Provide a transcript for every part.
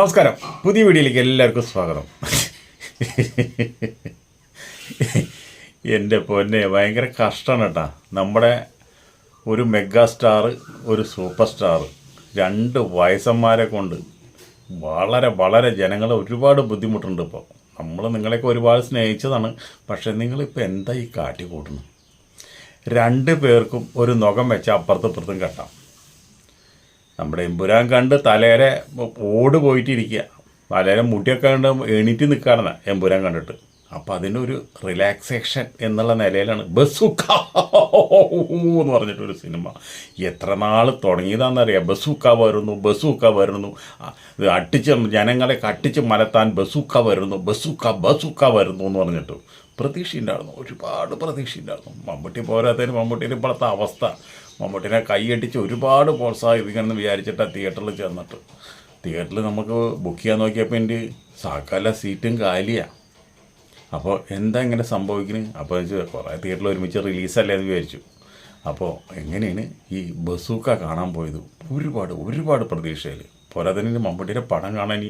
നമസ്കാരം. പുതിയ വീഡിയോയിലേക്ക് എല്ലാവർക്കും സ്വാഗതം. എന്റെ പൊന്നെ ഭയങ്കര കഷ്ടമാണ് കേട്ടാ. നമ്മുടെ ഒരു മെഗാ സ്റ്റാർ ഒരു സൂപ്പർ സ്റ്റാർ രണ്ട് വയസ്സന്മാരെ കൊണ്ട് വളരെ വളരെ ജനങ്ങളെ ഒരുപാട് ബുദ്ധിമുട്ടുണ്ട് ഇപ്പോൾ നമ്മൾ നിങ്ങളെയൊക്കെ ഒരുപാട് സ്നേഹിച്ചതാണ് പക്ഷേ നിങ്ങളിപ്പോൾ എന്താ ഈ കാട്ടി കൂട്ടുന്നത്? രണ്ട് പേർക്കും ഒരു നുഖം വെച്ച അപ്പുറത്തും ഇപ്പുറത്തും കെട്ടാം. നമ്മുടെ എമ്പുരാൻ കണ്ട് തലേരെ ഓട് പോയിട്ടിരിക്കുക. തലേരെ മുടിയൊക്കെ കണ്ട് എണീറ്റ് നിൽക്കുകയാണ് എമ്പുരാൻ കണ്ടിട്ട്. അപ്പോൾ അതിന്റെ ഒരു റിലാക്സേഷൻ എന്നുള്ള നിലയിലാണ്. ബസുക്ക എന്ന് പറഞ്ഞിട്ടൊരു സിനിമ. എത്ര നാൾ തുടങ്ങിയതാണെന്നറിയാം. ബസുക്ക വരുന്നു ബസുക്ക വരുന്നു. അട്ടിച്ച് ജനങ്ങളെ കട്ടിച്ച് മലത്താൻ ബസുക്ക വരുന്നു ബസുക്ക ബസുക്ക വരുന്നു എന്ന് പറഞ്ഞിട്ട്. പ്രതീക്ഷ ഉണ്ടായിരുന്നു ഒരുപാട് പ്രതീക്ഷ ഉണ്ടായിരുന്നു മമ്മൂട്ടി പോരാത്തതിന് മമ്മൂട്ടിയുടെ ഇപ്പോഴത്തെ അവസ്ഥ. മമ്മൂട്ടിനെ കൈയടിച്ച് ഒരുപാട് പ്രോത്സാഹിപ്പിക്കണമെന്ന് വിചാരിച്ചിട്ടാണ് തിയേറ്ററിൽ ചെന്നിട്ട് തിയേറ്ററിൽ നമുക്ക് ബുക്ക് ചെയ്യാൻ നോക്കിയപ്പോൾ എന്റെ സാക്കാല സീറ്റും കാലിയാണ് അപ്പോൾ എന്താ ഇങ്ങനെ സംഭവിക്കുന്നത് അപ്പോൾ കുറേ തിയേറ്ററിൽ ഒരുമിച്ച് റിലീസല്ലേ എന്ന് വിചാരിച്ചു. അപ്പോൾ എങ്ങനെയാണ് ഈ ബസൂക്ക കാണാൻ പോയത്? ഒരുപാട് ഒരുപാട് പ്രതീക്ഷയിൽ പോരാത്തതിന് മമ്മൂട്ടിയുടെ പടം കാണാൻ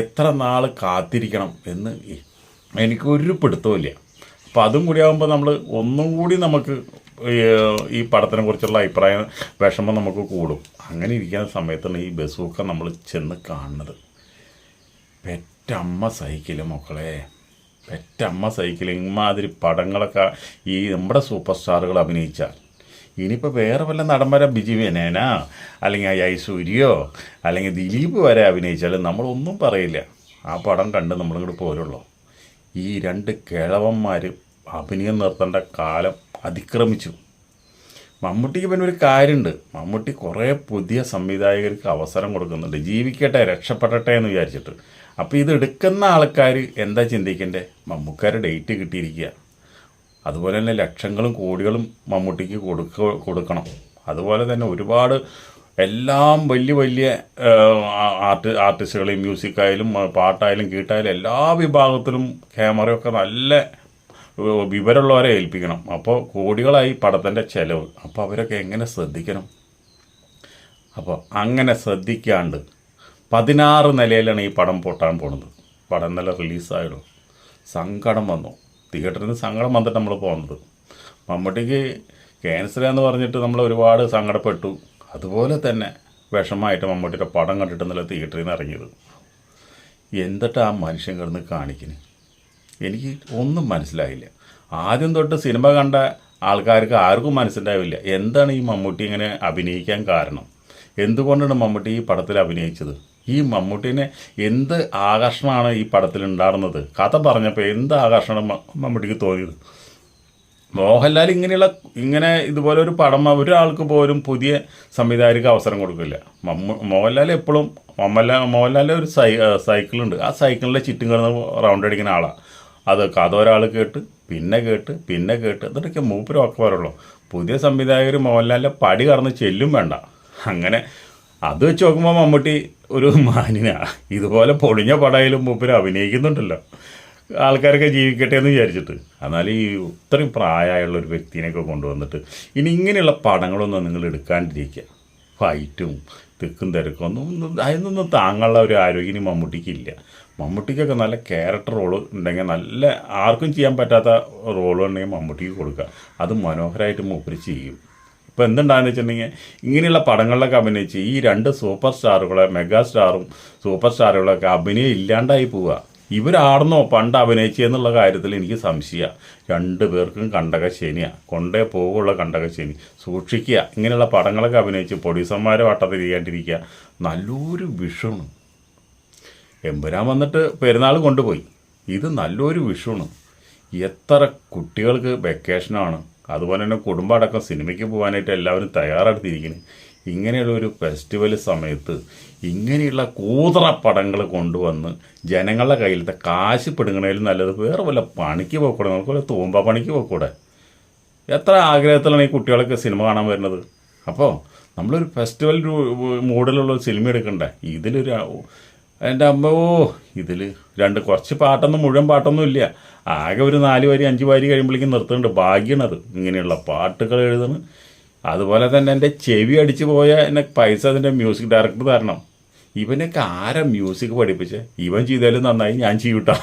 എത്ര നാൾ കാത്തിരിക്കണം എന്ന് എനിക്കൊരു എനിക്ക് ഒരു പിടുത്തമില്ല അപ്പോൾ അതും കൂടി ആകുമ്പോൾ നമ്മൾ ഒന്നും കൂടി നമുക്ക് ഈ, പടത്തിനെ കുറിച്ചുള്ള അഭിപ്രായം വിഷമം നമുക്ക് കൂടും. അങ്ങനെ ഇരിക്കുന്ന സമയത്താണ് ഈ ബസൂക്ക നമ്മൾ ചെന്ന് കാണുന്നത്. പെറ്റമ്മ സഹിക്കില്ല മക്കളെ. പെറ്റമ്മ സഹിക്കില്ല ഇമാതിരി പടങ്ങളൊക്കെ ഈ നമ്മുടെ സൂപ്പർ സ്റ്റാറുകൾ അഭിനയിച്ചാൽ ഇനിയിപ്പോൾ വേറെ വല്ല നടന്മാരെ ബിജി മേനേനാ അല്ലെങ്കിൽ ഐശ്വര്യോ അല്ലെങ്കിൽ ദിലീപ് വരെ അഭിനയിച്ചാലും നമ്മളൊന്നും പറയില്ല. ആ പടം കണ്ട് നമ്മളിങ്ങോട്ട് പോരുള്ളൂ. ഈ രണ്ട് കിഴവന്മാർ അഭിനയം നിർത്തേണ്ട കാലം അതിക്രമിച്ചു. മമ്മൂട്ടിക്ക് പിന്നെ ഒരു കാര്യമുണ്ട് മമ്മൂട്ടി കുറേ പുതിയ സംവിധായകർക്ക് അവസരം കൊടുക്കുന്നുണ്ട്. ജീവിക്കട്ടെ രക്ഷപ്പെടട്ടെ എന്ന് വിചാരിച്ചിട്ട്. അപ്പോൾ ഇത് എടുക്കുന്ന ആൾക്കാർ എന്താ ചിന്തിക്കണ്ടേ? മമ്മൂക്കാരെ ഡേറ്റ് കിട്ടിയിരിക്കുക അതുപോലെ തന്നെ ലക്ഷങ്ങളും കോടികളും മമ്മൂട്ടിക്ക് കൊടുക്ക കൊടുക്കണം. അതുപോലെ തന്നെ ഒരുപാട് എല്ലാം വലിയ വലിയ ആർട്ട് ആർട്ടിസ്റ്റുകളെയും മ്യൂസിക്കായാലും പാട്ടായാലും കീട്ടായാലും എല്ലാ വിഭാഗത്തിലും ക്യാമറയൊക്കെ നല്ല വിവരമുള്ളവരെ ഏൽപ്പിക്കണം. അപ്പോൾ കോടികളായി പടത്തിന്റെ ചിലവ്. അപ്പോൾ അവരൊക്കെ എങ്ങനെ ശ്രദ്ധിക്കണം? അപ്പോൾ അങ്ങനെ ശ്രദ്ധിക്കാണ്ട് പതിനാറ് നിലയിലാണ് ഈ പടം പൊട്ടാൻ പോണത്. പടം നില റിലീസായുള്ളൂ സങ്കടം വന്നു. തിയേറ്ററിൽ നിന്ന് സങ്കടം വന്നിട്ട് നമ്മൾ പോകുന്നത് മമ്മൂട്ടിക്ക് ക്യാൻസർ എന്ന് പറഞ്ഞിട്ട് നമ്മൾ ഒരുപാട് സങ്കടപ്പെട്ടു. അതുപോലെ തന്നെ വിഷമമായിട്ട് മമ്മൂട്ടിയുടെ പടം കണ്ടിട്ട് തിയേറ്ററിൽ നിന്ന് ഇറങ്ങിയത്. എന്നിട്ട് ആ മനുഷ്യൻ കിടന്ന് കാണിക്കുന്നു എനിക്ക് ഒന്നും മനസ്സിലായില്ല. ആദ്യം തൊട്ട് സിനിമ കണ്ട ആൾക്കാർക്ക് ആർക്കും മനസ്സിലാവില്ല. എന്താണ് ഈ മമ്മൂട്ടി ഇങ്ങനെ അഭിനയിക്കാൻ കാരണം? എന്തുകൊണ്ടാണ് മമ്മൂട്ടി ഈ പടത്തിൽ അഭിനയിച്ചത്? ഈ മമ്മൂട്ടീനെ എന്ത് ആകർഷണമാണ് ഈ പടത്തിൽ ഉണ്ടാകുന്നത് കഥ പറഞ്ഞപ്പോൾ എന്ത് ആകർഷണം മമ്മൂട്ടിക്ക് തോന്നിയത്? മോഹൻലാൽ ഇങ്ങനെയുള്ള ഇങ്ങനെ ഇതുപോലെ ഒരു പടം ഒരാൾക്ക് പോലും പുതിയ സംവിധായകർക്ക് അവസരം കൊടുക്കില്ല. മമ്മ മോഹൻലാൽ എപ്പോഴും മമ്മല മോഹൻലാലിന്റെ ഒരു സൈ സൈക്കിളുണ്ട്. ആ സൈക്കിളിന്റെ ചുറ്റും കിടന്ന് റൗണ്ട് അടിക്കുന്ന ആളാണ് അത് ഒരാൾ കേട്ട് പിന്നെ കേട്ട് പിന്നെ കേട്ട് എന്നിട്ടൊക്കെ മൂപ്പരൊക്കെ വരുള്ളൂ പുതിയ സംവിധായകർ മോഹൻലാലിന്റെ പടി കറന്ന് ചെല്ലും വേണ്ട. അങ്ങനെ അത് വെച്ച് നോക്കുമ്പോൾ മമ്മൂട്ടി ഒരു മാനിനാ ഇതുപോലെ പൊളിഞ്ഞ പടയിലും മൂപ്പര് അഭിനയിക്കുന്നുണ്ടല്ലോ. ആൾക്കാരൊക്കെ ജീവിക്കട്ടെ എന്ന് വിചാരിച്ചിട്ട്. എന്നാൽ ഈ ഇത്രയും പ്രായമായുള്ള ഒരു വ്യക്തിനെയൊക്കെ കൊണ്ടുവന്നിട്ട് ഇനി ഇങ്ങനെയുള്ള പടങ്ങളൊന്നും നിങ്ങൾ എടുക്കാണ്ടിരിക്കുക. ഫൈറ്റും തിക്കും തിരക്കും ഒന്നും അതിനൊന്നും താങ്ങാനുള്ള ഒരു ആരോഗ്യം മമ്മൂട്ടിക്കില്ല മമ്മൂട്ടിക്കൊക്കെ നല്ല ക്യാരക്ടർ റോൾ ഉണ്ടെങ്കിൽ നല്ല ആർക്കും ചെയ്യാൻ പറ്റാത്ത റോൾ ഉണ്ടെങ്കിൽ മമ്മൂട്ടിക്ക് കൊടുക്കുക. അത് മനോഹരമായിട്ട് മൂപ്പര് ചെയ്യും. ഇപ്പോൾ എന്തുണ്ടാകുന്ന വെച്ചിട്ടുണ്ടെങ്കിൽ ഇങ്ങനെയുള്ള പടങ്ങളിലൊക്കെ അഭിനയിച്ച് ഈ രണ്ട് സൂപ്പർ സ്റ്റാറുകളെ മെഗാ സ്റ്റാറും സൂപ്പർ സ്റ്റാറുകളൊക്കെ അഭിനയം ഇല്ലാണ്ടായി പോവുക. ഇവരാണെന്നോ പണ്ട് അഭിനയിച്ചെന്നുള്ള കാര്യത്തിൽ എനിക്ക് സംശയമാണ് രണ്ടു പേർക്കും കണ്ടക ശനിയാണ് കൊണ്ടേ പോകുള്ള കണ്ടക ശനി. സൂക്ഷിക്കുക. ഇങ്ങനെയുള്ള പടങ്ങളൊക്കെ അഭിനയിച്ച് പൊടീസന്മാരെ വട്ടത്തിരിക്കാണ്ടിരിക്കുക നല്ലൊരു വിഷമാണ് എമ്പുരാൻ വന്നിട്ട് പെരുന്നാൾ കൊണ്ടുപോയി. ഇത് നല്ലൊരു വിഷുവാണ്. എത്ര കുട്ടികൾക്ക് വെക്കേഷനാണ് അതുപോലെ തന്നെ കുടുംബം അടക്കം സിനിമയ്ക്ക് പോകാനായിട്ട് എല്ലാവരും തയ്യാറെടുത്തിരിക്കുന്നു. ഇങ്ങനെയുള്ള ഒരു ഫെസ്റ്റിവൽ സമയത്ത് ഇങ്ങനെയുള്ള കൂതറ പടങ്ങൾ കൊണ്ടുവന്ന് ജനങ്ങളുടെ കയ്യിലത്തെ കാശ് പിടുങ്ങണേലും നല്ലത് വേറെ വല്ല പണിക്ക് പോക്കൂടെ നമുക്ക് വല്ല തൂമ്പ പണിക്ക് പോക്കൂടെ എത്ര ആഗ്രഹത്തിലാണ് ഈ കുട്ടികളൊക്കെ സിനിമ കാണാൻ വരുന്നത്? അപ്പോൾ നമ്മളൊരു ഫെസ്റ്റിവൽ മൂഡിലുള്ള സിനിമ എടുക്കണ്ടേ? ഇതിലൊരു എന്റെ ഓ ഇതിൽ രണ്ട് കുറച്ച് പാട്ടൊന്നും മുഴുവൻ പാട്ടൊന്നും ഇല്ല. ആകെ ഒരു നാല് വരി അഞ്ച് വരി കഴിയുമ്പോഴേക്കും നിർത്തുന്നുണ്ട്. ഭാഗ്യണത്. ഇങ്ങനെയുള്ള പാട്ടുകൾ എഴുതുന്നു അതുപോലെ തന്നെ എന്റെ ചെവി അടിച്ചു പോയ എന്നെ പൈസ അതിന്റെ മ്യൂസിക് ഡയറക്ടർ തരണം. ഇവനൊക്കെ ആരാ മ്യൂസിക് പഠിപ്പിച്ചേ? ഇവൻ ചെയ്താലും നന്നായി ഞാൻ ചെയ്യൂട്ടാ?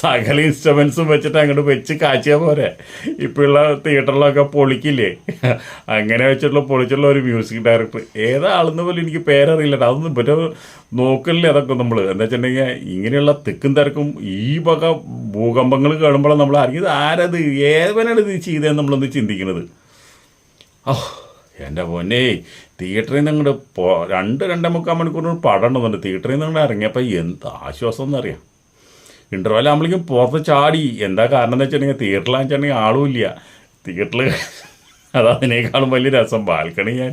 സകല ഇൻസ്ട്രുമെന്റ്സും വെച്ചിട്ട് അങ്ങോട്ട് വെച്ച് കാച്ചിയാൽ പോരെ. ഇപ്പോഴുള്ള തിയേറ്ററിലൊക്കെ പൊളിക്കില്ലേ? അങ്ങനെ വെച്ചിട്ടുള്ള പൊളിച്ചുള്ള ഒരു മ്യൂസിക് ഡയറക്ടർ ഏതാളെന്ന് പോലും എനിക്ക് പേരറിയില്ല. അതൊന്നും പറ്റ നോക്കലില്ലേ അതൊക്കെ നമ്മൾ എന്താ വെച്ചിട്ടുണ്ടെങ്കിൽ ഇങ്ങനെയുള്ള തിക്കും തിരക്കും ഈ വക ഭൂകമ്പങ്ങൾ കാണുമ്പോൾ നമ്മൾ അറിയത് ആരത് ഏവനാണ് ഇത് ചെയ്തതെന്ന് നമ്മളൊന്ന് ചിന്തിക്കുന്നത്. ഓ എന്റെ പൊന്നെ തിയേറ്ററിൽ നിന്ന് അങ്ങോട്ട് രണ്ട് രണ്ടേ മുക്കാൽ മണിക്കൂറിന് പടം ഉണ്ടെന്നുണ്ട് തിയേറ്ററിൽ നിന്ന് അങ്ങോട്ട് ഇറങ്ങിയപ്പോൾ എന്ത് ആശ്വാസം എന്നറിയാം. ഇന്റർവെൽ ആകുമ്പോഴേക്കും പുറത്ത് ചാടി. എന്താ കാരണം എന്ന് വെച്ചിട്ടുണ്ടെങ്കിൽ തിയേറ്ററിലാണെന്ന് വെച്ചിട്ടുണ്ടെങ്കിൽ ഇല്ല. തിയേറ്ററിൽ അത് വലിയ രസം. ബാൽക്കണി ഞാൻ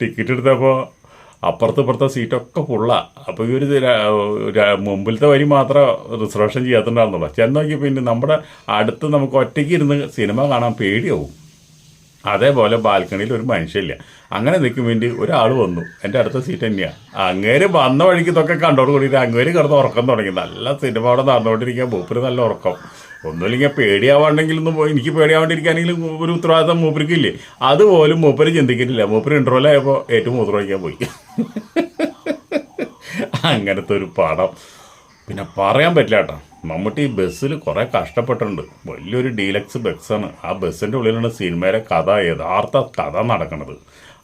ടിക്കറ്റ് എടുത്തപ്പോൾ അപ്പുറത്ത് ഇപ്പുറത്തെ സീറ്റൊക്കെ ഫുള്ളാണ് അപ്പോൾ ഈ ഒരു മുമ്പിലത്തെ വരി മാത്രം റിസർവേഷൻ ചെയ്യാത്തുണ്ടായിരുന്നുള്ളൂ. ചെന്ന് നോക്കി പിന്നെ നമ്മുടെ അടുത്ത് നമുക്ക് ഒറ്റയ്ക്ക് ഇരുന്ന് സിനിമ കാണാൻ പേടിയാവും. അതേപോലെ ബാൽക്കണിയിൽ ഒരു മനുഷ്യമില്ല അങ്ങനെ നിൽക്കും വേണ്ടി ഒരാൾ വന്നു. എന്റെ അടുത്ത സീറ്റ് തന്നെയാണ് അങ്ങേര് വന്ന വഴിക്ക് ഇതൊക്കെ കണ്ടോട് കൂടിയിട്ട് അങ്ങേര് കിടന്ന് ഉറക്കം തുടങ്ങി. നല്ല സിനിമ അവിടെ നടന്നുകൊണ്ടിരിക്കാൻ മൂപ്പര് നല്ല ഉറക്കം. ഒന്നുമില്ലെങ്കിൽ പേടിയാവാണ്ടെങ്കിലൊന്നും എനിക്ക് പേടിയാവാണ്ടിരിക്കുകയാണെങ്കിലും ഒരു ഉത്തരവാദിത്തം മൂപ്പർക്ക് ഇല്ലേ അതുപോലും മൂപ്പര് ചിന്തിക്കുന്നില്ല. മൂപ്പര് ഇൻട്രോലായപ്പോൾ ഏറ്റവും മൂത്രം ഒഴിക്കാൻ പോയി. അങ്ങനത്തെ ഒരു പടം. പിന്നെ പറയാൻ പറ്റില്ല കേട്ടോ. മമ്മൂട്ടി ഈ ബസ്സിൽ കുറേ കഷ്ടപ്പെട്ടിട്ടുണ്ട്. വലിയൊരു ഡീലക്സ് ബസ്സാണ് ആ ബസ്സിന്റെ ഉള്ളിലാണ് സിനിമയിലെ കഥ യഥാർത്ഥ കഥ നടക്കുന്നത്.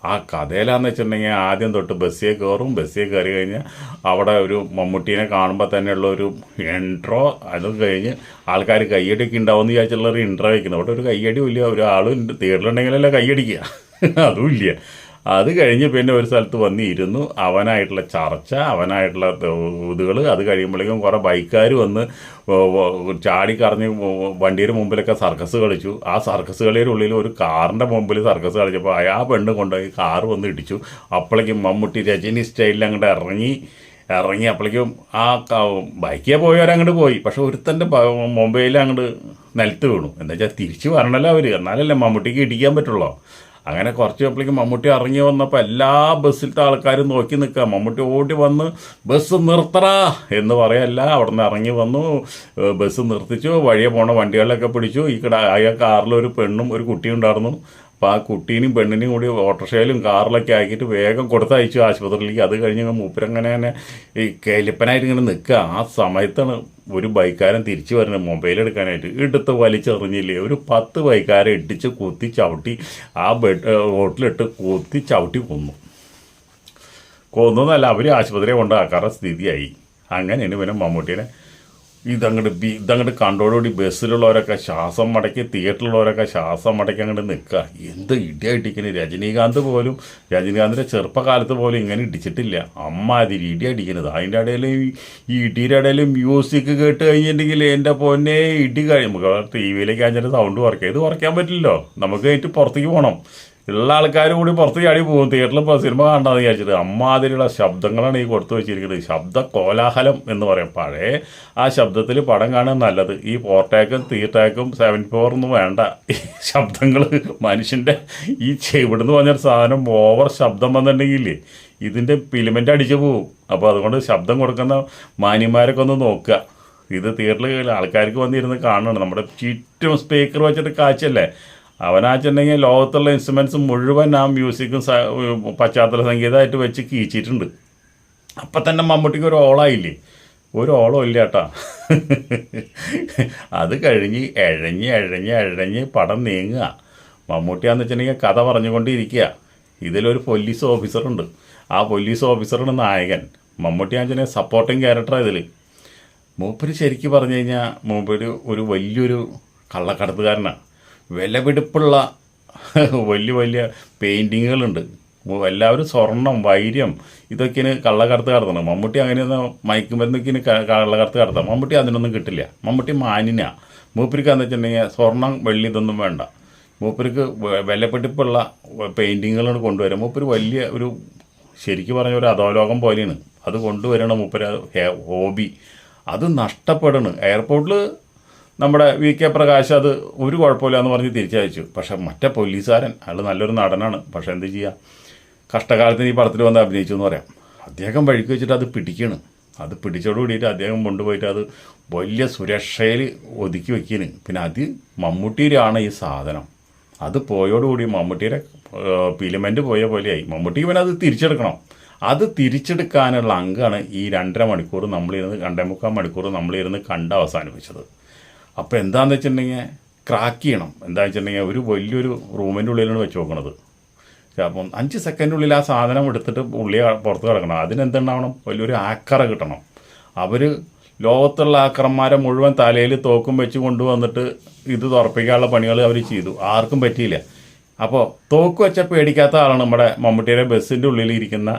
ആ കഥയിലാന്ന് വെച്ചിട്ടുണ്ടെങ്കിൽ ആദ്യം തൊട്ട് ബസ്സിൽ കയറും. ബസ്സിൽ കയറി കഴിഞ്ഞാൽ അവിടെ ഒരു മമ്മൂട്ടീനെ കാണുമ്പോൾ തന്നെയുള്ള ഒരു ഇൻട്രോ അത് കഴിഞ്ഞ് ആൾക്കാർ കയ്യടിയൊക്കെ ഉണ്ടാവുമെന്ന് വിചാരിച്ചുള്ള ഒരു ഇൻട്രോ വയ്ക്കുന്നത് അവിടെ ഒരു കയ്യടിയും ഇല്ല. ഒരാളും തിയേറ്ററിലുണ്ടെങ്കിലല്ലേ കയ്യടിക്കുക. അതും ഇല്ല. അത് കഴിഞ്ഞ് പിന്നെ ഒരു സ്ഥലത്ത് വന്നിരുന്നു. അവനായിട്ടുള്ള ചർച്ച അവനായിട്ടുള്ള ഇതുകൾ അത് കഴിയുമ്പോഴേക്കും കുറേ ബൈക്കുകാർ വന്ന് ചാടി കറഞ്ഞ് വണ്ടിയുടെ മുമ്പിലൊക്കെ സർക്കസ് കളിച്ചു. ആ സർക്കസ് കളിയുടെ ഉള്ളിൽ ഒരു കാറിന്റെ മുമ്പിൽ സർക്കസ് കളിച്ചപ്പോൾ ആ പെണ്ണ് കൊണ്ടുപോയി കാറ് വന്ന് ഇടിച്ചു. അപ്പോഴേക്കും മമ്മൂട്ടി രജനി സ്റ്റൈലിൽ അങ്ങോട്ട് ഇറങ്ങി ഇറങ്ങി അപ്പോഴേക്കും ആ ബൈക്കിൽ പോയവരങ്ങോട്ട് പോയി. പക്ഷെ ഒരുത്തന്റെ മൊബൈൽ അങ്ങോട്ട് നിലത്ത് വീണു. എന്താ വെച്ചാൽ തിരിച്ച് വരണല്ലോ അവർ എന്നാലല്ലേ മമ്മൂട്ടിക്ക് ഇടിക്കാൻ പറ്റുള്ളൂ. അങ്ങനെ കുറച്ച് കഴിഞ്ഞപ്പോഴേക്കും മമ്മൂട്ടി ഇറങ്ങി വന്നപ്പോൾ എല്ലാ ബസ്സിലത്തെ ആൾക്കാരും നോക്കി നിൽക്കുക മമ്മൂട്ടി ഓടി വന്ന് ബസ് നിർത്തടാ എന്ന് പറയല്ല അവിടെ നിന്ന് ഇറങ്ങി വന്നു ബസ് നിർത്തിച്ചു. വഴിയെ പോണ വണ്ടികളിലൊക്കെ പിടിച്ചു. ഈ കിട ആ ഒരു പെണ്ണും ഒരു കുട്ടിയും ഉണ്ടായിരുന്നു. അപ്പോൾ ആ കുട്ടീനും പെണ്ണിനും കൂടി ഓട്ടോറിക്ഷയിലും കാറിലൊക്കെ ആക്കിയിട്ട് വേഗം കൊടുത്തയച്ചു ആശുപത്രിയിലേക്ക്. അത് കഴിഞ്ഞ് മൂപ്പരങ്ങനെ തന്നെ ഈ കേലിപ്പനായിട്ട് ഇങ്ങനെ നിൽക്കുക. ആ സമയത്താണ് ഒരു ബൈക്കാരൻ തിരിച്ചു വരുന്നത് മൊബൈൽ എടുക്കാനായിട്ട്. എടുത്ത് വലിച്ചെറിഞ്ഞില്ലേ? ഒരു പത്ത് ബൈക്കാരെ ഇടിച്ച് കുത്തി ചവിട്ടി ആ ബെഡ് റോട്ടിലിട്ട് കുത്തി ചവിട്ടി കൊന്നു. കൊന്നു എന്നല്ല അവർ ആശുപത്രിയെ കൊണ്ടാക്കാറ സ്ഥിതിയായി. അങ്ങനെയാണ് പിന്നെ മമ്മൂട്ടീനെ ഇതങ്ങോട്ട് ബി ഇതങ്ങോട്ട് കണ്ടോടുകൂടി ബസ്സിലുള്ളവരൊക്കെ ശ്വാസം മടക്കി തിയേറ്ററിലുള്ളവരൊക്കെ ശ്വാസം മടക്കി അങ്ങോട്ട് നിൽക്കുക എന്ത് ഇടിയടിക്കുന്നത് രജനീകാന്ത് പോലും രജനീകാന്തിന്റെ ചെറുപ്പകാലത്ത് പോലും ഇങ്ങനെ ഇടിച്ചിട്ടില്ല. അമ്മ ഇടി ഇടിയടിക്കണത് അതിന്റെ ഇടയിൽ ഈ ഇടിയുടെ ഇടയിൽ മ്യൂസിക് കേട്ട് കഴിഞ്ഞിട്ടുണ്ടെങ്കിൽ എന്റെ പൊന്നെ ഇടി കഴിയും. ടി വിയിലേക്ക് അതിന്റെ സൗണ്ട് കുറയ്ക്കുക ഇത് കുറയ്ക്കാൻ പറ്റില്ലല്ലോ. നമുക്ക് കഴിഞ്ഞിട്ട് പുറത്തേക്ക് പോകണം ഉള്ള ആൾക്കാർ കൂടി പുറത്ത് ചാടി പോകും. തിയേറ്ററിൽ ഇപ്പോൾ സിനിമ കാണാന്ന് വിചാരിച്ചിട്ട് അമ്മാതിരിയുള്ള ശബ്ദങ്ങളാണ് ഈ കൊടുത്തു വെച്ചിരിക്കുന്നത്. ശബ്ദ കോലാഹലം എന്ന് പറയും. പഴയ ആ ശബ്ദത്തിൽ പടം കാണാൻ നല്ലത്. ഈ ഫോർട്ടേക്കും തീർട്ടേക്കും സെവൻ ഫോർ ഒന്നും വേണ്ട. ഈ ശബ്ദങ്ങൾ മനുഷ്യന്റെ ഈ ഇവിടുന്ന് പറഞ്ഞൊരു സാധനം ഓവർ ശബ്ദം വന്നിട്ടുണ്ടെങ്കിൽ ഇതിന്റെ ഫിലിമെന്റ് അടിച്ചു പോകും അപ്പോൾ അതുകൊണ്ട് ശബ്ദം കൊടുക്കുന്ന മാന്യന്മാരൊക്കെ ഒന്ന് നോക്കുക. ഇത് തിയേറ്ററിൽ ആൾക്കാർക്ക് വന്നിരുന്ന് കാണണം. നമ്മുടെ ചുറ്റും സ്പീക്കർ വെച്ചിട്ട് കാഴ്ചയല്ലേ? അവനാച്ചുണ്ടെങ്കിൽ ലോകത്തുള്ള ഇൻസ്ട്രുമെൻസ് മുഴുവൻ ആ മ്യൂസിക്കും പശ്ചാത്തല സംഗീതമായിട്ട് വെച്ച് കീച്ചിട്ടുണ്ട് അപ്പം തന്നെ മമ്മൂട്ടിക്ക് ഒരു ഓളായില്ലേ? ഒരു ഓളം ഇല്ല കേട്ടാ അത് കഴിഞ്ഞ് എഴഞ്ഞ് എഴഞ്ഞ് എഴഞ്ഞ് പടം നീങ്ങുക. മമ്മൂട്ടിയാന്ന് വെച്ചിട്ടുണ്ടെങ്കിൽ കഥ പറഞ്ഞുകൊണ്ടിരിക്കുക. ഇതിലൊരു പോലീസ് ഓഫീസറുണ്ട് ആ പോലീസ് ഓഫീസറാണ് നായകൻ. മമ്മൂട്ടിയാണെന്ന് സപ്പോർട്ടിങ് ക്യാരക്ടറാണ് ഇതിൽ മൂപ്പര് ശരിക്കും പറഞ്ഞു കഴിഞ്ഞാൽ മൂപ്പര് ഒരു വലിയൊരു കള്ളക്കടത്തുകാരനാണ് വിലപിടിപ്പുള്ള വലിയ വലിയ പെയിന്റിങ്ങുകളുണ്ട് എല്ലാവരും സ്വർണം വൈര്യം ഇതൊക്കെയാണ് കള്ളക്കടത്ത് കടത്തണം. മമ്മൂട്ടി അങ്ങനെയൊന്നും മയക്കുമരുന്നൊക്കെയാണ് കള്ളക്കടത്ത് കടത്താം. മമ്മൂട്ടി അതിനൊന്നും കിട്ടില്ല. മമ്മൂട്ടി മാനിനാ മൂപ്പരിക്കാന്ന് വെച്ചിട്ടുണ്ടെങ്കിൽ സ്വർണം വെള്ളി ഇതൊന്നും വേണ്ട. മൂപ്പരിക്ക് വിലപിടിപ്പുള്ള പെയിന്റിങ്ങുകളാണ് കൊണ്ടുവരാം മൂപ്പര് വലിയ ഒരു ശരിക്കും പറഞ്ഞ ഒരു അധോലോകം പോലെയാണ്. അത് കൊണ്ടുവരണം മൂപ്പര്. ഹോബി. അത് നഷ്ടപ്പെടണം. എയർപോർട്ടിൽ നമ്മുടെ വി കെ പ്രകാശ് അത് ഒരു കുഴപ്പമില്ല എന്ന് പറഞ്ഞ് തിരിച്ചയച്ചു. പക്ഷെ മറ്റേ പോലീസുകാരൻ അയാൾ നല്ലൊരു നടനാണ്. പക്ഷെ എന്ത് ചെയ്യുക കഷ്ടകാലത്തിന് ഈ പടത്തിൽ വന്ന് അഭിനയിച്ചു എന്ന് പറയാം. അദ്ദേഹം വഴിക്ക് വെച്ചിട്ട് അത് പിടിക്കണം. അത് പിടിച്ചോട് കൂടിയിട്ട് അദ്ദേഹം കൊണ്ടുപോയിട്ട് അത് വലിയ സുരക്ഷയിൽ ഒതുക്കി വെക്കിന്. പിന്നെ അത് മമ്മൂട്ടിയിലാണ് ഈ സാധനം. അത് പോയോടുകൂടി മമ്മൂട്ടിയുടെ ഫിലിമെന്റ് പോയ പോലെയായി. മമ്മൂട്ടി പിന്നെ അത് തിരിച്ചെടുക്കണം. അത് തിരിച്ചെടുക്കാനുള്ള അങ്കാണ് ഈ രണ്ടര മണിക്കൂർ നമ്മളിരുന്ന് രണ്ടേ മുക്കാൽ മണിക്കൂർ നമ്മളിരുന്ന് കണ്ട് അവസാനിപ്പിച്ചത്. അപ്പോൾ എന്താണെന്ന് വെച്ചിട്ടുണ്ടെങ്കിൽ ക്രാക്ക് ചെയ്യണം. എന്താണെന്ന് വെച്ചിട്ടുണ്ടെങ്കിൽ ഒരു വലിയൊരു റൂമിന്റെ ഉള്ളിലാണ് വെച്ച് നോക്കണത് അപ്പം അഞ്ച് സെക്കൻഡിനുള്ളിൽ ആ സാധനം എടുത്തിട്ട് ഉള്ളി പുറത്ത് കിടക്കണം. അതിനെന്തുണ്ടാവണം? വലിയൊരു ആക്കറ കിട്ടണം. അവർ ലോകത്തുള്ള ആക്രന്മാരെ മുഴുവൻ തലയിൽ തോക്കും വെച്ച് കൊണ്ടുവന്നിട്ട് ഇത് തുറപ്പിക്കാനുള്ള പണികൾ അവർ ചെയ്തു. ആർക്കും പറ്റിയില്ല. അപ്പോൾ തോക്ക് വെച്ച പേടിക്കാത്ത ആളാണ് നമ്മുടെ മമ്മൂട്ടിയുടെ ബസ്സിന്റെ ഉള്ളിൽ ഇരിക്കുന്ന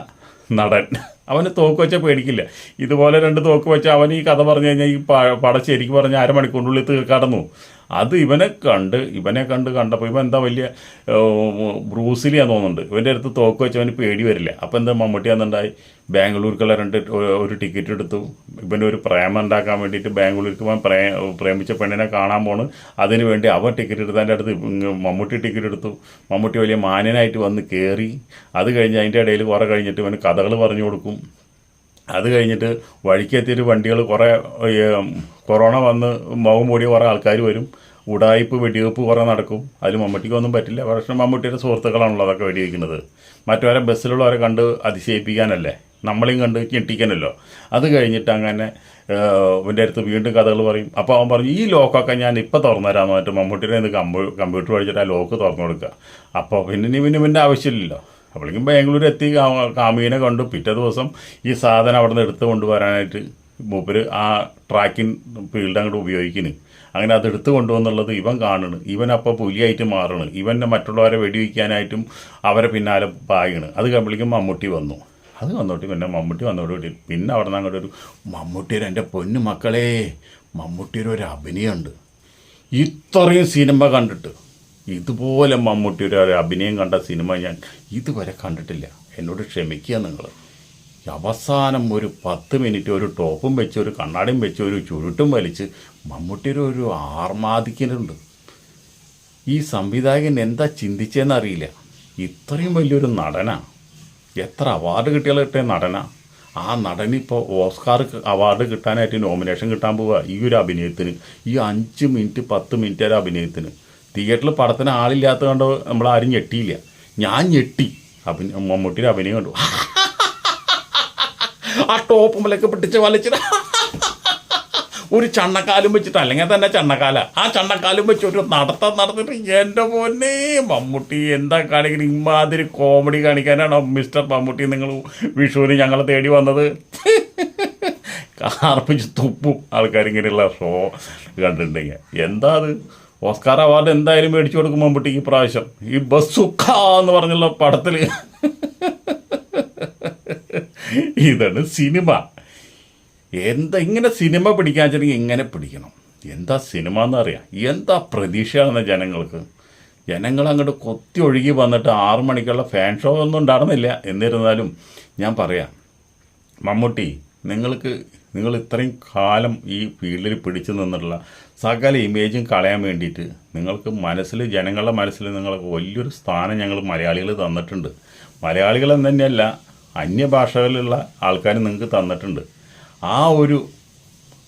നടൻ. അവന് തോക്ക് വെച്ചാൽ പേടിക്കില്ല. ഇതുപോലെ രണ്ട് തോക്ക് വെച്ചാൽ അവൻ ഈ കഥ പറഞ്ഞു കഴിഞ്ഞാൽ ഈ പടം ശരിക്കും പറഞ്ഞാൽ അരമണിക്കൂറിനുള്ളിൽ തീർക്കടന്നു അത് ഇവനെ കണ്ട് ഇവനെ കണ്ട് കണ്ടപ്പോൾ ഇവൻ എന്താ വലിയ ബ്രൂസിലിയാ തോന്നുന്നുണ്ട്. ഇവന്റെ അടുത്ത് തോക്ക് വെച്ചവന് പേടി വരില്ല. അപ്പോൾ എന്താ മമ്മൂട്ടി അന്നുണ്ടായി? ബാംഗ്ലൂർക്കുള്ള രണ്ട് ഒരു ടിക്കറ്റ് എടുത്തു. ഇവന്റെ ഒരു പ്രേമം ഉണ്ടാക്കാൻ വേണ്ടിയിട്ട് ബാംഗ്ലൂർക്ക് പോകാൻ പ്രേ പ്രേമിച്ച പെണ്ണിനെ കാണാൻ പോണ്. അതിന് വേണ്ടി അവൻ ടിക്കറ്റ് എടുത്തതിന്റെ അടുത്ത് മമ്മൂട്ടി ടിക്കറ്റ് എടുത്തു. മമ്മൂട്ടി വലിയ മാന്യനായിട്ട് വന്ന് കയറി അത് കഴിഞ്ഞ് അതിന്റെ ഇടയിൽ കുറേ കഴിഞ്ഞിട്ട് ഇവന് കഥകൾ പറഞ്ഞു കൊടുക്കും. അത് കഴിഞ്ഞിട്ട് വഴിക്കെത്തിയിട്ട് വണ്ടികൾ കുറേ കൊറോണ വന്ന് മുഖം മൂടിയ കുറേ ആൾക്കാർ വരും. ഉടായ്പ് വെടിവെപ്പ് കുറേ നടക്കും. അതിൽ മമ്മൂട്ടിക്കൊന്നും പറ്റില്ല. പക്ഷേ മമ്മൂട്ടിയുടെ സുഹൃത്തുക്കളാണല്ലോ അതൊക്കെ വെടിവെക്കുന്നത്. മറ്റവരെ ബസ്സിലുള്ളവരെ കണ്ട് അതിശയിപ്പിക്കാനല്ലേ? നമ്മളെയും കണ്ട് ഞെട്ടിക്കാനല്ലോ. അത് കഴിഞ്ഞിട്ട് അങ്ങനെ ഇവന്റെ അടുത്ത് വീണ്ടും കഥകൾ പറയും. അപ്പോൾ അവൻ പറഞ്ഞു ഈ ലോക്കൊക്കെ ഞാൻ ഇപ്പോൾ തുറന്നു തരാമെന്ന് പറഞ്ഞിട്ട് മമ്മൂട്ടിയുടെ ഇത് കമ്പ്യൂ കമ്പ്യൂട്ടർ പഠിച്ചിട്ട് ആ ലോക്ക് തുറന്നു കൊടുക്കുക അപ്പോൾ പിന്നെ ഇനി പിന്നെ പിന്നെ ആവശ്യമില്ലല്ലോ. അപ്പോഴേക്കും ബാംഗ്ലൂർ എത്തി കാമീനെ കണ്ടു. പിറ്റേ ദിവസം ഈ സാധനം അവിടെ നിന്ന് എടുത്ത് കൊണ്ടുവരാനായിട്ട് മൂപ്പര് ആ ട്രാക്കിംഗ് ഫീൽഡ് അങ്ങോട്ട് ഉപയോഗിക്കുന്നു അങ്ങനെ അത് എടുത്തു കൊണ്ടുവന്നുള്ളത് ഇവൻ കാണണ്. ഇവൻ അപ്പോൾ പുലിയായിട്ട് മാറണ്. ഇവനെ മറ്റുള്ളവരെ വെടിവെക്കാനായിട്ടും അവരെ പിന്നാലെ പായണ് അത് കഴിയുമ്പോഴേക്കും മമ്മൂട്ടി വന്നു. അത് വന്നോട്ട് പിന്നെ മമ്മൂട്ടി വന്നോട്ട് പിന്നെ അവിടെ നിന്ന് അങ്ങോട്ട് ഒരു മമ്മൂട്ടിയുടെ എന്റെ പൊന്നു മക്കളെ മമ്മൂട്ടിയുടെ ഒരു അഭിനയമുണ്ട്. ഇത്രയും സിനിമ കണ്ടിട്ട് ഇതുപോലെ മമ്മൂട്ടിയുടെ ഒരു അഭിനയം കണ്ട സിനിമ ഞാൻ ഇതുവരെ കണ്ടിട്ടില്ല. എന്നോട് ക്ഷമിക്കുക നിങ്ങൾ അവസാനം ഒരു പത്ത് മിനിറ്റ് ഒരു ടോപ്പും വെച്ച് ഒരു കണ്ണാടിയും വെച്ച് ഒരു ചുരുട്ടും വലിച്ച് മമ്മൂട്ടിയുടെ ഒരു ആർമാദിക്കുന്നുണ്ട്. ഈ സംവിധായകൻ എന്താ ചിന്തിച്ചതെന്നറിയില്ല ഇത്രയും വലിയൊരു നടനാ. എത്ര അവാർഡ് കിട്ടിയാൽ കിട്ടിയ നടനാ. ആ നടനിപ്പോൾ ഓസ്കാർ അവാർഡ് കിട്ടാനായിട്ട് നോമിനേഷൻ കിട്ടാൻ പോവുക ഈ ഒരു അഭിനയത്തിന്. ഈ അഞ്ച് മിനിറ്റ് പത്ത് മിനിറ്റ് ഒരു അഭിനയത്തിന്. തിയേറ്ററിൽ പടത്തിന് ആളില്ലാത്ത കണ്ട് നമ്മൾ ആരും ഞെട്ടിയില്ല. ഞാൻ ഞെട്ടി. അഭിനയ മമ്മൂട്ടിയുടെ അഭിനയം കണ്ടു. ആ ടോപ്പ് മുലക്ക് പിടിച്ച് വലിച്ചിട്ട് ഒരു ചണ്ണക്കാലും വെച്ചിട്ട് അല്ലെങ്കിൽ തന്നെ ചണ്ണക്കാല. ആ ചണ്ണക്കാലും വെച്ച് ഒരു നടത്തം നടത്തിട്ട് എന്റെ പൊന്നെ മമ്മൂട്ടി എന്താ കാണിക്കുന്നത് ഇമാതിരി കോമഡി കാണിക്കാനാണോ മിസ്റ്റർ മമ്മൂട്ടി നിങ്ങൾ വിഷുവിന് ഞങ്ങളെ തേടി വന്നത്? കാർപ്പിച്ച് തുപ്പും ആൾക്കാരിങ്ങനെയുള്ള ഷോ കണ്ടിട്ടുണ്ടെങ്കിൽ. എന്താ അത്? ഓസ്കാർ അവാർഡ് എന്തായാലും മേടിച്ചു കൊടുക്കും മമ്മൂട്ടിക്ക് പ്രാവശ്യം ഈ ബസ്സുഖ എന്ന് പറഞ്ഞുള്ള പടത്തിൽ ഇതാണ് സിനിമ. എന്താ ഇങ്ങനെ സിനിമ പിടിക്കാൻ വെച്ചിട്ടുണ്ടെങ്കിൽ ഇങ്ങനെ പിടിക്കണം. എന്താ സിനിമ എന്നറിയാം. എന്താ പ്രതീക്ഷയാണ് ജനങ്ങൾക്ക്. ജനങ്ങൾ അങ്ങോട്ട് കൊത്തി ഒഴുകി വന്നിട്ട് ആറു മണിക്കുള്ള ഫാൻ ഷോ ഒന്നും ഉണ്ടായിരുന്നില്ല. എന്നിരുന്നാലും ഞാൻ പറയാം. മമ്മൂട്ടി നിങ്ങൾക്ക് നിങ്ങൾ ഇത്രയും കാലം ഈ ഫീൽഡിൽ പിടിച്ചു നിന്നിട്ടുള്ള സകല ഇമേജും കളയാൻ വേണ്ടിയിട്ട് നിങ്ങൾക്ക് മനസ്സിൽ ജനങ്ങളുടെ മനസ്സിൽ നിങ്ങൾക്ക് വലിയൊരു സ്ഥാനം ഞങ്ങൾ മലയാളികൾ തന്നിട്ടുണ്ട്. മലയാളികൾ എന്ന് തന്നെയല്ല അന്യഭാഷകളിലുള്ള ആൾക്കാർ നിങ്ങൾക്ക് തന്നിട്ടുണ്ട്. ആ ഒരു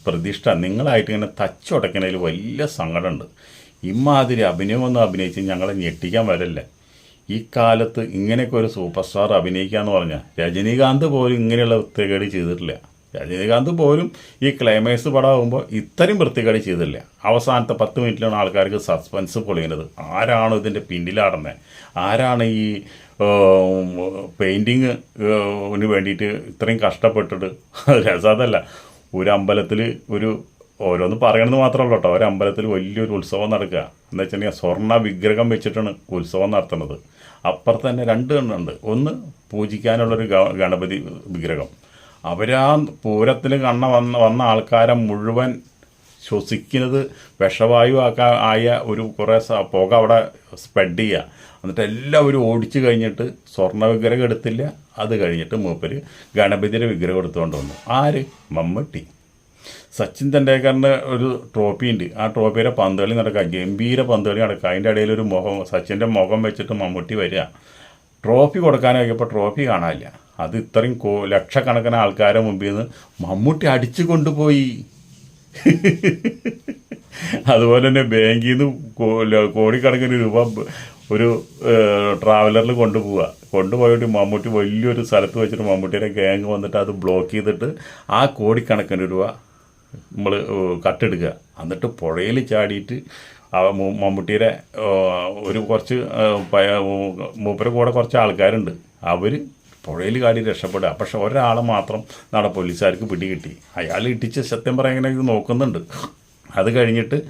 പ്രതിഷ്ഠ നിങ്ങളായിട്ട് ഇങ്ങനെ തച്ചുടക്കണതിൽ വലിയ സങ്കടമുണ്ട്. ഇമാതിരി അഭിനയമൊന്നും അഭിനയിച്ച് ഞങ്ങളെ ഞെട്ടിക്കാൻ വരല്ല. ഈ കാലത്ത് ഇങ്ങനെയൊക്കെ ഒരു സൂപ്പർ സ്റ്റാർ അഭിനയിക്കുക എന്ന് പറഞ്ഞാൽ രജനീകാന്ത് പോലും ഇങ്ങനെയുള്ള വൃത്തികേട് ചെയ്തിട്ടില്ല. രജനീകാന്ത് പോലും ഈ ക്ലൈമാക്സ് പടമാകുമ്പോൾ ഇത്രയും വൃത്തികേട് ചെയ്തില്ല. അവസാനത്തെ പത്ത് മിനിറ്റിലാണ് ആൾക്കാർക്ക് സസ്പെൻസ് പൊളിയുന്നത്. ആരാണ് ഇതിന്റെ പിന്നിലാടുന്നത് ആരാണ് ഈ പെയിന്റിങ്ങിന് വേണ്ടിയിട്ട് ഇത്രയും കഷ്ടപ്പെട്ടിട്ട്? രസതല്ല. ഒരു അമ്പലത്തിൽ ഒരു ഓരോന്ന് പറയണമെന്ന് മാത്രമല്ല കേട്ടോ. ഒരു അമ്പലത്തിൽ വലിയൊരു ഉത്സവം നടക്കുക. എന്താ വെച്ചിട്ടുണ്ടെങ്കിൽ സ്വർണ വിഗ്രഹം വെച്ചിട്ടാണ് ഉത്സവം നടത്തുന്നത്. അപ്പുറത്ത് തന്നെ രണ്ട് എണ്ണമുണ്ട്. ഒന്ന് പൂജിക്കാനുള്ളൊരു ഗണപതി വിഗ്രഹം. അവരാ പൂരത്തിൽ കണ്ണ വന്ന വന്ന ആൾക്കാരെ മുഴുവൻ ശ്വസിക്കുന്നത് വിഷവായു ആക്കാ ആയ ഒരു കുറേ പുക അവിടെ സ്പ്രെഡ് ചെയ്യുക എന്നിട്ട് എല്ലാവരും ഓടിച്ചു കഴിഞ്ഞിട്ട് സ്വർണ വിഗ്രഹം എടുത്തില്ല. അത് കഴിഞ്ഞിട്ട് മൂപ്പര് ഗണപതിയുടെ വിഗ്രഹം എടുത്തുകൊണ്ട് വന്നു. ആര്? മമ്മൂട്ടി. സച്ചിൻ തെണ്ടേക്കറിന്റെ ഒരു ട്രോഫി ഉണ്ട്. ആ ട്രോഫിയുടെ പന്തുകളി നടക്കുക ഗംഭീര പന്തുകളി നടക്കുക അതിന്റെ ഇടയിൽ ഒരു മുഖം സച്ചിന്റെ മുഖം വെച്ചിട്ട് മമ്മൂട്ടി വരിക. ട്രോഫി കൊടുക്കാനായപ്പോൾ ട്രോഫി കാണാനില്ല. അത് ഇത്രയും കോ ലക്ഷക്കണക്കിന് ആൾക്കാരെ മുമ്പിൽ നിന്ന് മമ്മൂട്ടി അടിച്ചു കൊണ്ടുപോയി. അതുപോലെ തന്നെ ബാങ്കിൽ നിന്ന് കോടിക്കണക്കിന് രൂപ ഒരു ട്രാവലറിൽ കൊണ്ടുപോവുക. കൊണ്ടുപോയിട്ട് മമ്മൂട്ടി വലിയൊരു സ്ഥലത്ത് വെച്ചിട്ട് മമ്മൂട്ടിയുടെ ഗ്യാങ് വന്നിട്ട് അത് ബ്ലോക്ക് ചെയ്തിട്ട് ആ കോടിക്കണക്കിന് രൂപ നമ്മൾ കട്ടെടുക്കുക. എന്നിട്ട് പുഴയിൽ ചാടിയിട്ട് മമ്മൂട്ടിയുടെ ഒരു കുറച്ച് മൂപ്പരെ കൂടെ കുറച്ച് ആൾക്കാരുണ്ട്. അവർ പുഴയിൽ കാടി രക്ഷപ്പെടുക. പക്ഷെ ഒരാളെ മാത്രം നാളെ പോലീസുകാർക്ക് പിടികിട്ടി. അയാൾ ഇട്ടിച്ച് സത്യം പറയാൻ ഇത് നോക്കുന്നുണ്ട്. അത് കഴിഞ്ഞിട്ട്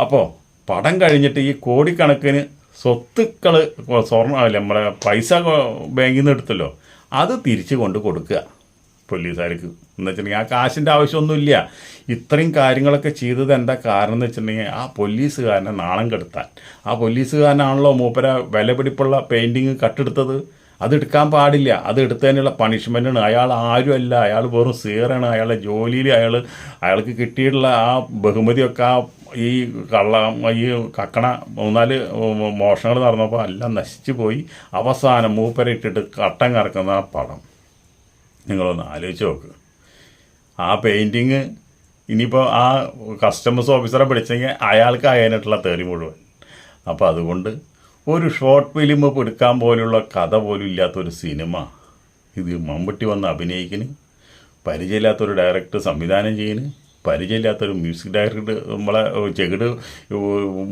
അപ്പോൾ പടം കഴിഞ്ഞിട്ട് ഈ കോടിക്കണക്കിന് സ്വത്തുക്കൾ സ്വർണ അല്ല നമ്മുടെ പൈസ ബാങ്കിൽ നിന്ന് എടുത്തല്ലോ. അത് തിരിച്ചു കൊണ്ട് കൊടുക്കുക പോലീസുകാർക്ക്. എന്ന് വെച്ചിട്ടുണ്ടെങ്കിൽ ആ കാശിന്റെ ആവശ്യമൊന്നുമില്ല. ഇത്രയും കാര്യങ്ങളൊക്കെ ചെയ്തത് എന്താ കാരണം എന്ന് വെച്ചിട്ടുണ്ടെങ്കിൽ ആ പോലീസുകാരനെ നാണം കെടുത്താൻ. ആ പോലീസുകാരനാണല്ലോ മൂപ്പര വിലപിടിപ്പുള്ള പെയിന്റിങ് കട്ടെടുത്തത്. അത് എടുക്കാൻ പാടില്ല. അത് എടുത്തതിനുള്ള പണിഷ്മെന്റാണ് അയാൾ ആരുമല്ല. അയാൾ വെറും സീറാണ് അയാളുടെ ജോലിയിൽ അയാൾ അയാൾക്ക് കിട്ടിയിട്ടുള്ള ആ ബഹുമതിയൊക്കെ ആ ഈ കള്ള ഈ കക്കണ മൂന്നാൽ മോഷണങ്ങൾ നടന്നപ്പോൾ എല്ലാം നശിച്ചു പോയി. അവസാനം മൂപ്പര ഇട്ടിട്ട് കട്ടം കറക്കുന്ന ആ പടം. നിങ്ങളൊന്ന് ആലോചിച്ച് നോക്ക്. ആ പെയിന്റിങ് ഇനിയിപ്പോൾ ആ കസ്റ്റമേഴ്സ് ഓഫീസറെ പിടിച്ചെങ്കിൽ അയാൾക്ക് അതിനായിട്ടുള്ള തേറി മുഴുവൻ. അപ്പോൾ അതുകൊണ്ട് ഒരു ഷോർട്ട് ഫിലിം എടുക്കാൻ പോലുള്ള കഥ പോലും ഇല്ലാത്തൊരു സിനിമ ഇത് മമ്മൂട്ടി വന്ന് അഭിനയിക്കുന്നു പരിചയമില്ലാത്തൊരു ഡയറക്ടർ സംവിധാനം ചെയ്യുന്നു പരിചയമില്ലാത്തൊരു മ്യൂസിക് ഡയറക്ടർ നമ്മളെ ചെകിട്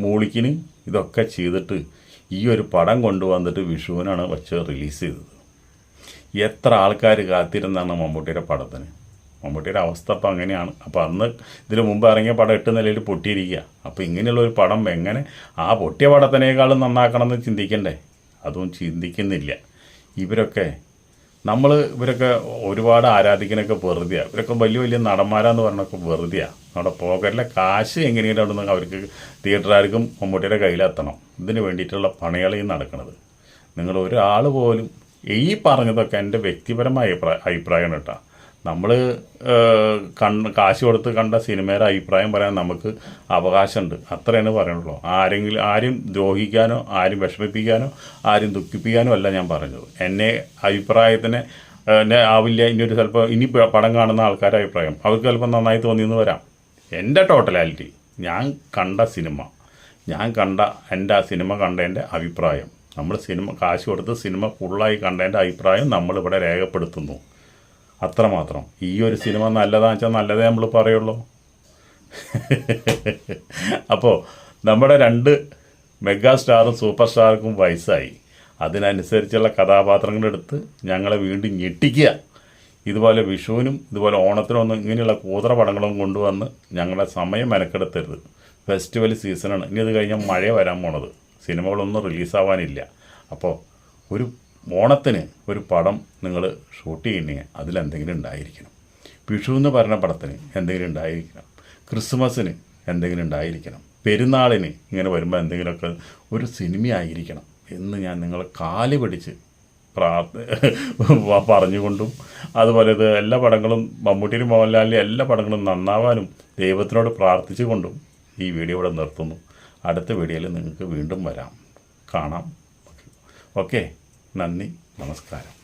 മൂളിക്കിന് ഇതൊക്കെ ചെയ്തിട്ട് ഈ ഒരു പടം കൊണ്ടുവന്നിട്ട് വിഷുവിനാണ് വച്ച് റിലീസ് ചെയ്തത്. എത്ര ആൾക്കാർ കാത്തിരുന്നാണ് മമ്മൂട്ടിയുടെ പടത്തിന്? മമ്മൂട്ടിയുടെ അവസ്ഥ അപ്പം അങ്ങനെയാണ്. അപ്പോൾ അന്ന് ഇതിന് മുമ്പ് ഇറങ്ങിയ പടം എട്ട് നിലയിൽ പൊട്ടിയിരിക്കുക. അപ്പോൾ ഇങ്ങനെയുള്ള ഒരു പടം എങ്ങനെ ആ പൊട്ടിയ പടത്തിനേക്കാളും നന്നാക്കണം എന്ന് ചിന്തിക്കണ്ടേ? അതും ചിന്തിക്കുന്നില്ല. ഇവരൊക്കെ നമ്മൾ ഇവരൊക്കെ ഒരുപാട് ആരാധിക്കാനൊക്കെ വെറുതെയാണ് ഇവരൊക്കെ വലിയ വലിയ നടന്മാരാന്ന് പറഞ്ഞൊക്കെ വെറുതെയാണ് നമ്മുടെ പോക്കറ്റിലെ കാശ് എങ്ങനെയാണ് അവിടെ നിന്ന് അവർക്ക് തിയേറ്ററുകാർക്കും മമ്മൂട്ടിയുടെ കയ്യിലെത്തണം. ഇതിന് വേണ്ടിയിട്ടുള്ള പണികളെയും നടക്കുന്നത് നിങ്ങൾ ഒരാൾ പോലും ഈ പറഞ്ഞതൊക്കെ എന്റെ വ്യക്തിപരമായ അഭിപ്രായ അഭിപ്രായമാണ് കേട്ടോ. നമ്മൾ കണ്ണ് കാശ് കൊടുത്ത് കണ്ട സിനിമയുടെ അഭിപ്രായം പറയാൻ നമുക്ക് അവകാശമുണ്ട്. അത്രയാണ് പറയാനുള്ളൂ. ആരെങ്കിലും ആരും ദ്രോഹിക്കാനോ ആരും വിഷമിപ്പിക്കാനോ ആരും ദുഃഖിപ്പിക്കാനോ അല്ല ഞാൻ പറഞ്ഞത്. എന്നെ അഭിപ്രായത്തിന് എന്നെ ആവില്ല ഇനി ഒരു ചിലപ്പോൾ ഇനി പടം കാണുന്ന ആൾക്കാരുടെ അഭിപ്രായം. അവർക്ക് ചിലപ്പോൾ നന്നായി തോന്നിയെന്ന് വരാം. എന്റെ ടോട്ടലാലിറ്റി ഞാൻ കണ്ട സിനിമ ഞാൻ കണ്ട എന്റെ ആ സിനിമ കണ്ടതിന്റെ അഭിപ്രായം. നമ്മൾ സിനിമ കാശ് കൊടുത്ത് സിനിമ ഫുള്ളായി കണ്ടതിന്റെ അഭിപ്രായം നമ്മളിവിടെ രേഖപ്പെടുത്തുന്നു. അത്രമാത്രം. ഈ ഒരു സിനിമ നല്ലതാണെന്ന് വെച്ചാൽ നല്ലതേ നമ്മൾ പറയുള്ളൂ. അപ്പോൾ നമ്മുടെ രണ്ട് മെഗാ സ്റ്റാറും സൂപ്പർ സ്റ്റാർക്കും വയസ്സായി. അതിനനുസരിച്ചുള്ള കഥാപാത്രങ്ങളെടുത്ത് ഞങ്ങളെ വീണ്ടും ഞെട്ടിക്കുക. ഇതുപോലെ വിഷുവിനും ഇതുപോലെ ഓണത്തിനും ഒന്നും ഇങ്ങനെയുള്ള കൂതറ പടങ്ങളും കൊണ്ടുവന്ന് ഞങ്ങളെ സമയം മെനക്കെടുത്തരുത്. ഫെസ്റ്റിവൽ സീസണാണ്. ഇനി അത് കഴിഞ്ഞാൽ മഴ വരാൻ പോണത്. സിനിമകളൊന്നും റിലീസാവാനില്ല. അപ്പോൾ ഒരു ഓണത്തിന് ഒരു പടം നിങ്ങൾ ഷൂട്ട് ചെയ്യുന്നെങ്കിൽ അതിലെന്തെങ്കിലും ഉണ്ടായിരിക്കണം. വിഷു എന്ന് പറഞ്ഞ പടത്തിന് എന്തെങ്കിലും ഉണ്ടായിരിക്കണം. ക്രിസ്മസിന് എന്തെങ്കിലും ഉണ്ടായിരിക്കണം. പെരുന്നാളിന് ഇങ്ങനെ വരുമ്പോൾ എന്തെങ്കിലുമൊക്കെ ഒരു സിനിമയായിരിക്കണം എന്ന് ഞാൻ നിങ്ങളെ കാൽ പിടിച്ച് പ്രാർത്ഥ പറഞ്ഞുകൊണ്ടും അതുപോലെ ഇത് എല്ലാ പടങ്ങളും മമ്മൂട്ടിയും മോഹൻലാലിന്റെ എല്ലാ പടങ്ങളും നന്നാവാനും ദൈവത്തിനോട് പ്രാർത്ഥിച്ചുകൊണ്ടും ഈ വീഡിയോ ഇവിടെ നിർത്തുന്നു. അടുത്ത വീഡിയോയിൽ നിങ്ങൾക്ക് വീണ്ടും വരാം. കാണാം. ഓക്കെ. നന്ദി നമസ്കാരം.